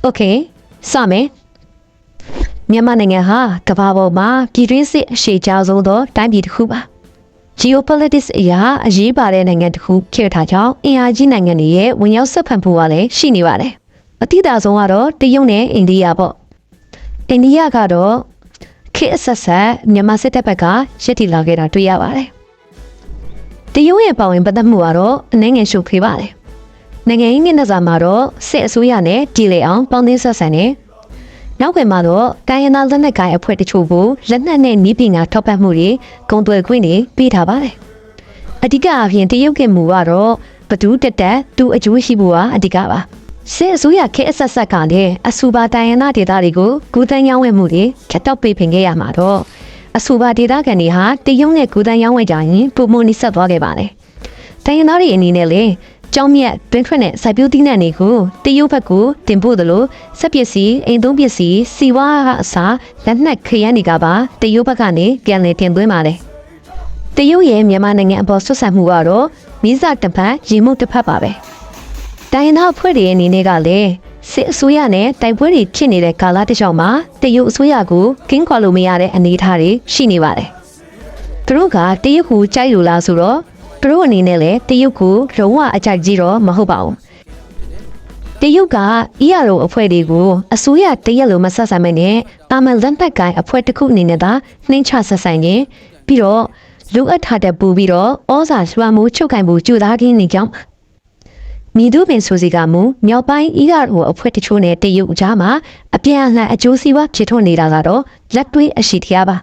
။ Okay စမယ်။မြန်မာနိုင်ငံဟာကမ္ဘာပေါ်မှာပြည်တွင်းစစ်အရှိကြောင်းဆုံးသောတိုင်းပြည်တစ်ခုပါ။ geopolitics အရာအရေးပါတဲ့နိုင်ငံတစ်ခုဖြစ်ထားကြောင်းအင်အားကြီးနိုင်ငံတွေရဲ့ဝင်ရောက်ဆက်ဖန်ဖို့ကလည်းရှိနေပါတယ်။အတိအသာဆုံးကတော့တရုတ်နဲ့အိန္ဒိယပေါ့။အိန္ဒိယကတော့ခေတ်အဆက်ဆက်မြန်မာစစ်တပ်ဘက်ကရည်တည်လာခဲ့တာတွေ့ရပါတယ်။တရုတ်ရဲ့ပါဝင်ပတ်သက်မှုကတော့အနှဲငယ်ရှုပ်ထွေးပါတယ် နိုင်ငံရေးမျက်နှာစာမှာတော့စစ်အစိုးရနဲ့တည်လေအောင်ပေါင်းသင်းဆက်ဆံနေနောက်ကွယ်မှာတော့တိုင်းရင်းသားလက်နက်ကိုင်အဖွဲ့တချို့ကိုလက်နက်နဲ့နီးပညာထောက်ပံ့မှုတွေဂုံသွယ်ခွင့်တွေပေးထားပါတယ်အဓိကအပြင်တရုတ်ကမူကတော့ဘဒူးတက်တက်သူအကျိုးရှိဖို့ကအဓိကပါစစ်အစိုးရခေတ်အဆက်ဆက်ကလည်းအဆူပါတိုင်းရင်းသားဒေသတွေကိုကူတန်းရောင်းဝယ်မှုတွေခက်တော့ပေးဖင်ခဲ့ရမှာတော့အဆူပါဒေသခံတွေဟာတရုတ်နဲ့ကူတန်းရောင်းဝယ်ကြရင်ပုံမနိဆက်သွားခဲ့ပါတယ်တိုင်းရင်းသားတွေအနေနဲ့လည်း ကျောင်းမြတ်တွင်ထွက်နဲ့စိုက်ပျိုးသီးနှံတွေကိုတရုတ်ဘက်ကိုတင်ပို့သလိုစက်ပစ္စည်းအိမ်သုံးပစ္စည်းစီဝါကအစားလက်နက်ခရမ်းတွေကပါတရုတ်ဘက်ကနေပြန်လည်တင်သွင်းပါတယ်တရုတ်ရဲ့မြန်မာနိုင်ငံအပေါ်ဆွတ်ဆက်မှုကတော့မိစတစ်ဖက်ရေမှုတစ်ဖက်ပါပဲတိုင်းရင်းသားအဖွဲ့တွေအနေနဲ့ကလည်းစစ်အစိုးရနဲ့တိုက်ပွဲတွေဖြစ်နေတဲ့ကာလတစ်လျှောက်မှာတရုတ်အစိုးရကိုကင်းကွာလို့မရတဲ့အနေအထားတွေရှိနေပါတယ်သူတို့ကတရုတ်ကိုကြိုက်လို့လားဆိုတော့ သူတို့အနေနဲ့လည်းတရုတ်ကိုလုံးဝအကြိုက်ကြီးတော့မဟုတ်ပါဘူးတရုတ်ကအီရလိုအဖွဲ့တွေကိုအစိုးရတရက်လိုမဆက်ဆံမနဲ့တာမန်လက်နက်ကိုင်အဖွဲ့တစ်ခုအနေနဲ့သာနှိမ့်ချဆက်ဆံရင်ပြီးတော့လူအပ်ထားတဲ့ပူပြီးတော့ဩဇာစွမ်းမှုချုပ်ကင်မှုကြိုသားခြင်းနေကြောင်းမိသူပင်ဆိုစီကမူမြောက်ပိုင်းအီရလိုအဖွဲ့တချို့နဲ့တရုတ်ကြားမှာအပြန်အလှန်အကျိုးစီးပွားဖြစ်ထွန်းနေတာကတော့လက်တွေ့အရှိတရားပါ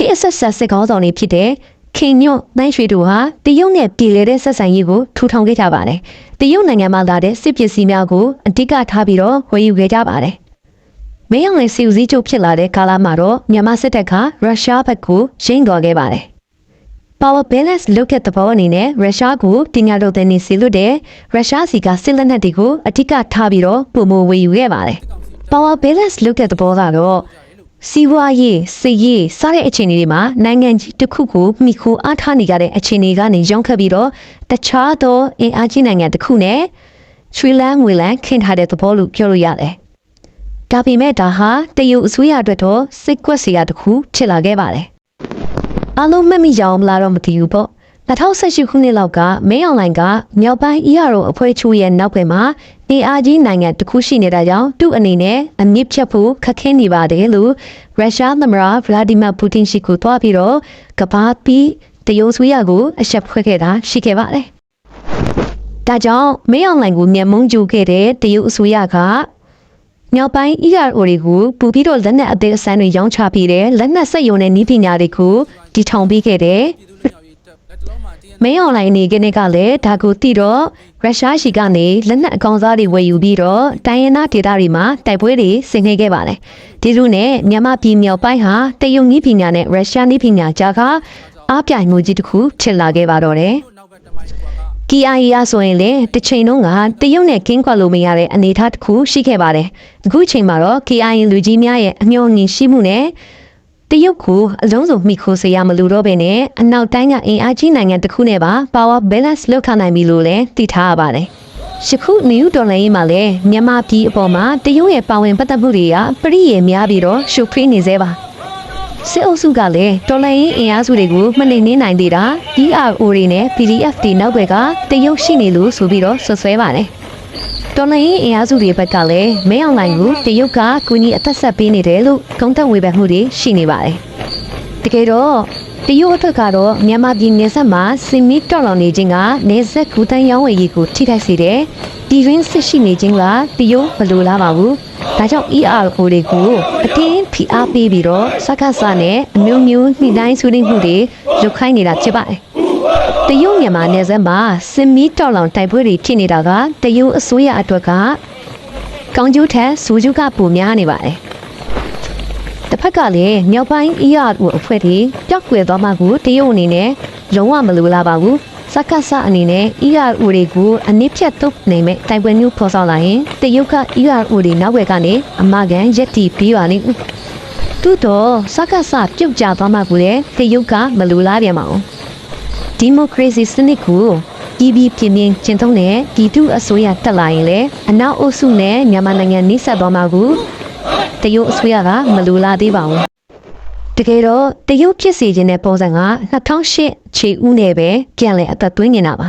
ခေတ်အဆက်ဆက်စစ်ကောင်းဆောင်တွေဖြစ်တဲ့ခင်ညွန့်နိုင်ရွှေတို့ဟာတရုတ်နဲ့ပြည်လဲတဲ့ဆက်ဆံရေးကိုထူထောင်ခဲ့ကြပါတယ်။တရုတ်နိုင်ငံမှာလာတဲ့စစ်ပစ္စည်းများကိုအဓိကထားပြီးတော့ဝယ်ယူခဲ့ကြပါတယ်။မင်းအောင်လည်းစီဦးစီးချုပ်ဖြစ်လာတဲ့ကာလမှာတော့မြန်မာစစ်တပ်ကရုရှားဘက်ကိုရင်းတော်ခဲ့ပါတယ်။ Power balance လုပ်တဲ့သဘောအနေနဲ့ရုရှားကိုတင်ညာတော်တဲ့နေစီလို့တဲ့ရုရှားစီကစစ်လက်နက်တွေကိုအဓိကထားပြီးတော့ပုံမဝယ်ယူခဲ့ပါတယ်။ Power balance လုပ်တဲ့သဘောကတော့ စီးပွားရေးစစ်ရေးစတဲ့အခြေအနေတွေမှာနိုင်ငံကြီးတစ်ခုကိုမိခိုအားထားနေကြတဲ့အခြေအနေကနေရောင်းခတ်ပြီးတော့တခြားသောအင်အားကြီးနိုင်ငံတစ်ခုနဲ့ချွေလန်းငွေလန်းခင်းထားတဲ့သဘောလို့ပြောလို့ရတယ်။ဒါပေမဲ့ဒါဟာတရုတ်အစိုးရအတွက်တော့စိတ်ကွက်စရာတစ်ခုဖြစ်လာခဲ့ပါတယ်။အားလုံးမှတ်မိကြအောင်မလားတော့မသိဘူးပေါ့။ 2018ခုနှစ်လောက်ကမင်းအွန်လိုင်းကမြောက်ပိုင်း ERO အဖွဲ့ချို့ရဲ့နောက်ွယ်မှာ AR ကြီးနိုင်ငံတစ်ခုရှိနေတာကြောင့်သူ့အနေနဲ့အမြင့်ဖြတ်ဖို့ခက်ခဲနေပါတယ်လို့ရုရှားသမ္မတဗလာဒီမာပူတင်ရှိကိုတွားပြီးတော့ကဘာပြီးတရုတ်ဆွေးရကိုအဆက်ဖွဲ့ခဲ့တာရှိခဲ့ပါတယ်။ဒါကြောင့်မင်းအွန်လိုင်းကိုမျက်မုံးကြိုခဲ့တဲ့တရုတ်အစိုးရကမြောက်ပိုင်း ERO တွေကိုပူပြီးတော့လက်နက်အသေးအစမ်းတွေရောင်းချပြီးတဲ့လက်နက်စက်ရုံနဲ့နီးပညာတွေကိုတီထောင်ပေးခဲ့တယ်။ မင်းအွန်လိုင်းနေကနေကလည်းဒါကိုသိတော့ရုရှားရှိကနေလက်နက်အကောင်စားတွေဝယ်ယူပြီးတော့တိုင်းရင်းသားဒေသတွေမှာတိုက်ပွဲတွေဆင်နွှဲခဲ့ပါတယ်။ဒီလိုနဲ့မြန်မာပြည်မြောက်ပိုင်းဟာတရုတ်နည်းပညာနဲ့ရုရှားနည်းပညာကြားကအားပြိုင်မှုကြီးတစ်ခုဖြစ်လာခဲ့ပါတော့တယ်။ KIA ရဆိုရင်လေတစ်ချိန်လုံးကတရုတ်နဲ့ကင်းကွာလို့မရတဲ့အနေအထားတစ်ခုရှိခဲ့ပါတယ်။အခုချိန်မှာတော့ KIA လူကြီးများရဲ့အမျှော်အမြင်ရှိမှုနဲ့ တရုတ်ကိုအလုံးစုံမိခိုးစေရမလို့တော့ပဲနဲ့အနောက်တိုင်းကအင်အားကြီးနိုင်ငံတစ်ခုနဲ့ပါ power balance လောက်ခနိုင်ပြီလို့လည်းသိထားရပါတယ်။ရှခုနယူးဒေါ်လာရေးမှာလည်းမြန်မာပြည်အပေါ်မှာတရုတ်ရဲ့ပါဝင်ပတ်သက်မှုတွေကပရိယေများပြီးတော့ရှုပ်ထွေးနေသေးပါ။စစ်အုပ်စုကလည်းတော်လိုင်းရင်အင်အားစုတွေကိုမနှိမ်နှင်းနိုင်သေးတာ ERO တွေနဲ့ PDF တွေနောက်ဘက်ကတရုတ်ရှိနေလို့ဆိုပြီးတော့ဆွဆွဲပါတယ်။ တော်လိုင်းရင်အင်အားစုတွေဘက်ကလည်းမဲအောင်လိုင်းကိုတရုတ်ကကူညီအသက်ဆက်ပေးနေတယ်လို့ဂုံတက်ဝေဖန်မှုတွေရှိနေပါတယ်။တကယ်တော့တရုတ်အထက်ကတော့မြန်မာပြည်နယ်စပ်မှာစင်မီတော်လောင်နေခြင်းကနေဆက်ကူတန်းရောင်းဝယ်ရေးကိုထိခိုက်စေတယ်။ဒီရင်းစစ်ရှိနေခြင်းကတရုတ်မလိုလားပါဘူး။ဒါကြောင့် ERO တွေကိုအတင်းဖိအားပေးပြီးတော့စက္ကစနဲ့အမျိုးမျိုးနှိတိုင်းဆွေးနွေးမှုတွေလုပ်ခိုင်းနေတာဖြစ်ပါတယ်။ တရုတ်မြန်မာနယ်စပ်မှာစင်မီတော်လောင်တိုက်ပွဲတွေဖြစ်နေတာကတရုတ်အစိုးရအတွက်ကကောင်းကျိုးထက်စူးကျူးကပိုများနေပါတယ်။တစ်ဖက်ကလည်းမြောက်ပိုင်း ERO အဖွဲ့တွေပျောက်ကွယ်သွားမှကိုတရုတ်အနေနဲ့လုံးဝမလိုလားပါဘူး။စက္ကစအနေနဲ့ ERO တွေကိုအနည်းဖြတ်တုပ်နိုင်မဲ့တိုင်ပွဲမျိုးဖော်ဆောင်လာရင်တရုတ်က ERO တွေနောက်ွယ်ကနေအမကန်ရက်တီပြီးပါလိမ့်ဦး။တူတော့စက္ကစပြုတ်ကျသွားမှကိုလေတရုတ်ကမလိုလားပြန်ပါဘူး။ ဒီမိုကရေစီစနစ်ကိုပြည်ပြည်ပြင်းပြင်းကျင့်သုံးတဲ့ပြည်သူအစိုးရတက်လာရင်လေအနောက်အုပ်စုနဲ့မြန်မာနိုင်ငံနှိစက်သွားမှာကိုတရုတ်အစိုးရကမလူလာသေးပါဘူးတကယ်တော့တရုတ်ဖြစ်စေခြင်းတဲ့ပုံစံက2008ခြေဦးနဲ့ပဲပြန်လည်အသက်သွင်းနေတာပါ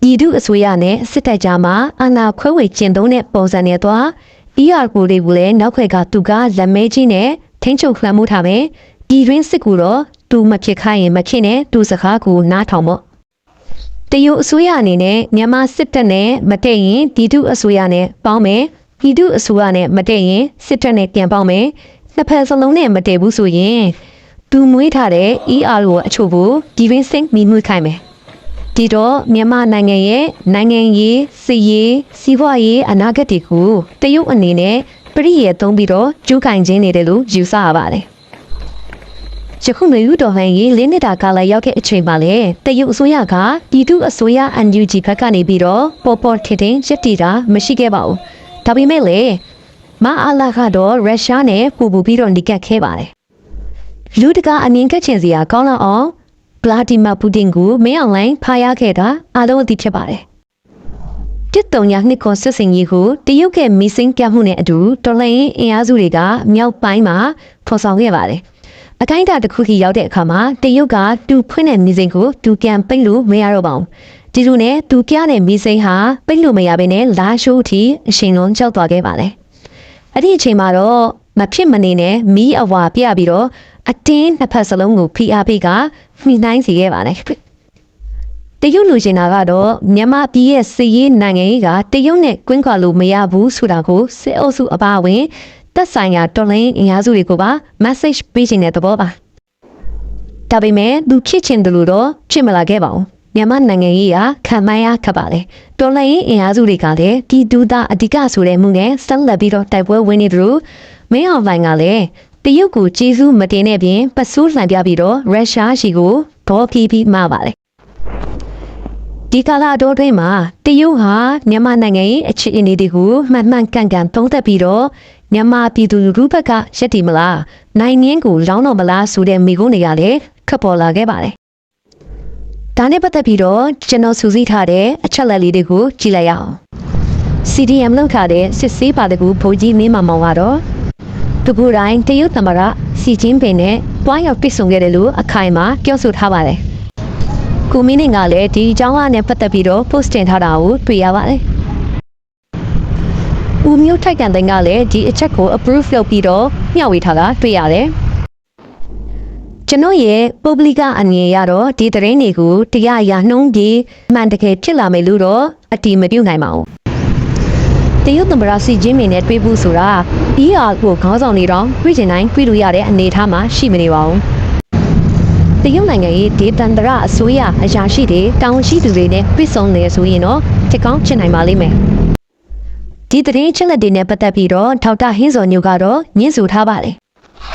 ပြည်သူအစိုးရနဲ့စစ်တပ်ကြားမှာအာဏာခွဲဝေကျင့်သုံးတဲ့ပုံစံနဲ့တော့ ER ကိုတွေကိုလည်းနောက်ခွဲကသူကလက်မဲကြီးနဲ့ထိန်းချုပ်လှမ်းမှုထားမယ်ပြည်တွင်းစစ်ကူတော့ သူမဖြစ်ခိုင်းရင်မဖြစ်နဲ့သူစကားကိုနားထောင်ပေါ့တရုတ်အစိုးရအနေနဲ့မြန်မာစစ်တပ်နဲ့မတည့်ရင်ပြည်သူအစိုးရနဲ့ပေါင်းမယ်ပြည်သူအစိုးရနဲ့မတည့်ရင်စစ်တပ်နဲ့ပြန်ပေါင်းမယ်နှစ်ဖက်စလုံးနဲ့မတည့်ဘူးဆိုရင်သူမွေးထားတဲ့ ER ကိုအချို့ကိုပြည်တွင်းစစ်မိမှုခိုင်းမယ်ဒီတော့မြန်မာနိုင်ငံရဲ့နိုင်ငံရေးစီရေးစီးပွားရေးအနာဂတ်တွေကိုတရုတ်အနေနဲ့ပရိယေသုံးပြီးတော့ကျူးကင်ခြင်းနေတယ်လို့ယူဆရပါတယ် ယခုမျိုးတော်ဟန်ရေးလင်းနေတာကာလရောက်တဲ့အချိန်မှာလေတရုတ်အစိုးရကပြည်သူအစိုးရ NUG ဘက်ကနေပြီးတော့ပေါ်ပေါ်ထင်ထင်ရက်တီတာမရှိခဲ့ပါဘူးဒါပေမဲ့လေမအားလာကတော့ရုရှားနဲ့ပူပူပြီးတော့နေကတ်ခဲ့ပါတယ်လူတကာအမြင်ကက်ချင်စရာကောင်းလောက်အောင်ဗလာဒီမာပူတင်ကိုမင်းအောင်လိုင်းဖားရခဲ့တာအားလုံးအသိဖြစ်ပါတယ်တစ်တုံညာနှစ်ခေါ်စစ်စင်ကြီးကိုတရုတ်ကမီစင်းပြမှုနဲ့အတူတော်လှန်ရေးအင်အားစုတွေကမြောက်ပိုင်းမှာဖော်ဆောင်ခဲ့ပါတယ်။ အကိုင်းအတာတစ်ခုကြီးရောက်တဲ့အခါမှာတရုတ်ကတူဖွင့်တဲ့မီစင်းကိုတူပြန်ပိတ်လို့မရတော့ပါဘူး။ဒီလိုနဲ့တူပြတဲ့မီစင်းဟာပိတ်လို့မရဘဲနဲ့လာရှိုးအထိအရှင်လုံးကြောက်သွားခဲ့ပါတယ်။အဲ့ဒီအချိန်မှာတော့မဖြစ်မနေနဲ့မီးအဝါပြပြီးတော့အတင်းနှစ်ဖက်စလုံးကိုဖိအားပေးကမှီနှိုင်းစီခဲ့ပါတယ်။တရုတ်လူချင်တာကတော့မြန်မာပြည်ရဲ့စီးရေးနိုင်ငံရေးကတရုတ်နဲ့ကွင်းခွာလို့မရဘူးဆိုတာကိုစစ်အုပ်စုအပါအဝင် တက်ဆိုင်ရာတော်လိုင်းအင်အားစုတွေကိုပါ message ပေးခြင်းတဲ့သဘောပါဒါပေမဲ့သူဖြစ်ချင်တယ်လို့တော့ဖြစ်မလာခဲ့ပါဘူးမြန်မာနိုင်ငံရေးကခံမရခက်ပါလေတော်လိုင်းအင်အားစုတွေကလည်းဒီဒူတာအဓိကဆိုတဲ့မှုနဲ့ဆက်လက်ပြီးတော့တိုက်ပွဲဝင်နေတယ်လို့မင်းအောင်လှိုင်ကလည်းတရုတ်ကိုကျေးဇူးမတင်တဲ့ပြင်ပစိုးလှန်ပြပြီးတော့ရုရှားရှိကိုဒေါ်ဖီဖီမှာပါလေဒီကာလအတော်တွင်းမှာတရုတ်ဟာမြန်မာနိုင်ငံရဲ့အခြေအနေတွေကိုမှန်မှန်ကန်ကန်သုံးသပ်ပြီးတော့ မြန်မာပြည်သူလူထုဘက်ကရက်တည်မလားနိုင်ငင်းကိုလောင်းတော့မလားဆိုတဲ့မိကုန်းတွေကလည်းခပ်ပေါ်လာခဲ့ပါတယ်။ဒါနဲ့ပတ်သက်ပြီးတော့ကျွန်တော်စူးစီးထားတဲ့အချက်လက်လေးတွေကိုကြည့်လိုက်ရအောင်။ CDM လောက်ထားတဲ့စစ်ဆေးပါတကူဗိုလ်ကြီးမင်းမမောင်ကတော့သူကိုယ်တိုင်တရုတ်သမ္မတစီကျင်းပင်နဲ့တွားရောက်ပြစ်ဆုံခဲ့တယ်လို့အခိုင်အမာပြောဆိုထားပါတယ်။ကိုမင်းနေကလည်းဒီအကြောင်းအရာနဲ့ပတ်သက်ပြီးတော့ post တင်ထားတာကိုတွေ့ရပါတယ်။ ဦးမျိုးထိုက်ကန်တဲ့ကလည်းဒီအချက်ကို approve လုပ်ပြီးတော့မျှဝေထားတာတွေ့ရတယ်။ကျွန်တော်ရဲ့ public အမြင်ရတော့ဒီသတင်းတွေကိုတရားရနှုံးပြီးမှန်တကယ်ဖြစ်လာမယ်လို့တော့အတိမပြုတ်နိုင်ပါဘူး။တရုတ်သမ္မတစီဂျင်းမင်းနဲ့တွေ့ဖို့ဆိုတာ ER ကိုခေါင်းဆောင်နေတော့တွေ့ချင်တိုင်းတွေ့လို့ရတဲ့အနေအထားမှာရှိမနေပါဘူး။တရုတ်နိုင်ငံရဲ့ဒေသန္တရအစိုးရအရာရှိတွေတောင်ရှိသူတွေနဲ့ပြည်စုံနေဆိုရင်တော့တစ်ကောင်းချင်နိုင်ပါလိမ့်မယ်။ ဒီသတင်းချက်လက်တွေနဲ့ပတ်သက်ပြီးတော့ထောက်တာဟင်းစော်ညိုကတော့ညှင်းဆိုထားပါတယ်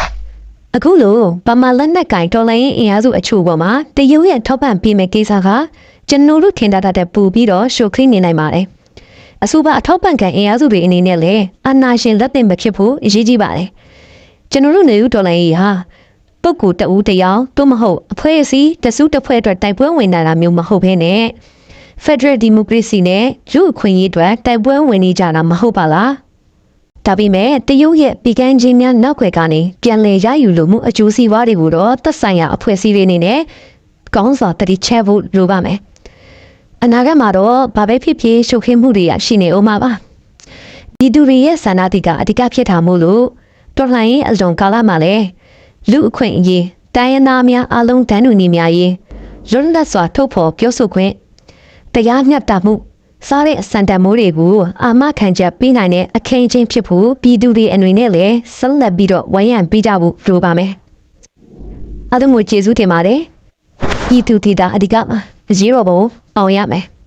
။အခုလိုဗမာလက်နက်ကင်တော်လိုင်းအင်အားစုအချို့ပေါ်မှာတရုတ်ရဲ့ထောက်ပံ့ပေးမဲ့ကိစ္စကကျွန်တော်တို့ထင်တာတဲ့ပူပြီးတော့ရှိုခရင်းနေနိုင်ပါတယ်။အဆိုပါအထောက်ပံ့ကန်အင်အားစုတွေအနေနဲ့လည်းအာနာရှင်လက်သင့်မဖြစ်ဖို့အရေးကြီးပါတယ်။ကျွန်တော်တို့နေဦးတော်လိုင်းကြီးဟာပုဂ္ဂိုလ်တဦးတစ်ယောက်သို့မဟုတ်အဖွဲ့အစည်းတစုတစ်ဖွဲ့အတွက်တိုက်ပွဲဝင်လာတာမျိုးမဟုတ်ဘဲနဲ့ Federal Democracy နဲ့လူအခွင့်အရေးအတွက်တိုက်ပွဲဝင်နေကြတာမဟုတ်ပါလားဒါပေမဲ့တရုတ်ရဲ့ပြည်ကန်းချင်းများနောက်ွယ်ကနေပြန်လည်ရယူလို့မှုအကျိုးစီးပွားတွေကိုတော့သက်ဆိုင်ရာအဖွဲ့အစည်းတွေအနေနဲ့ကောင်းစွာတတိချဲဖို့လိုပါမယ်အနာဂတ်မှာတော့ဘာပဲဖြစ်ဖြစ်ရှုပ်ခင်းမှုတွေရရှိနေအောင်ပါပါဒီသူတွေရဲ့ဆန္ဒတိကအဓိကဖြစ်တာမို့လို့တော်လှန်ရေးအလွန်ကာလမှာလည်းလူအခွင့်အရေးတိုင်းရင်းသားများအလုံးတန်းတူညီများရေးလွတ်လပ်စွာထုတ်ဖော်ပြောဆိုခွင့် တရားမျှတမှုစားတဲ့အစံတန်မိုးတွေကိုအာမခံချက်ပေးနိုင်တဲ့အခင်းချင်းဖြစ်ဖို့ပြည်သူတွေအနေနဲ့လည်းဆက်လက်ပြီးတော့ဝိုင်းရံပေးကြဖို့လိုပါမယ်။အားလုံးကိုကျေးဇူးတင်ပါတယ်။ပြည်သူဒေသအဓိကမှာရေရောဘုံအောင်ရမယ်။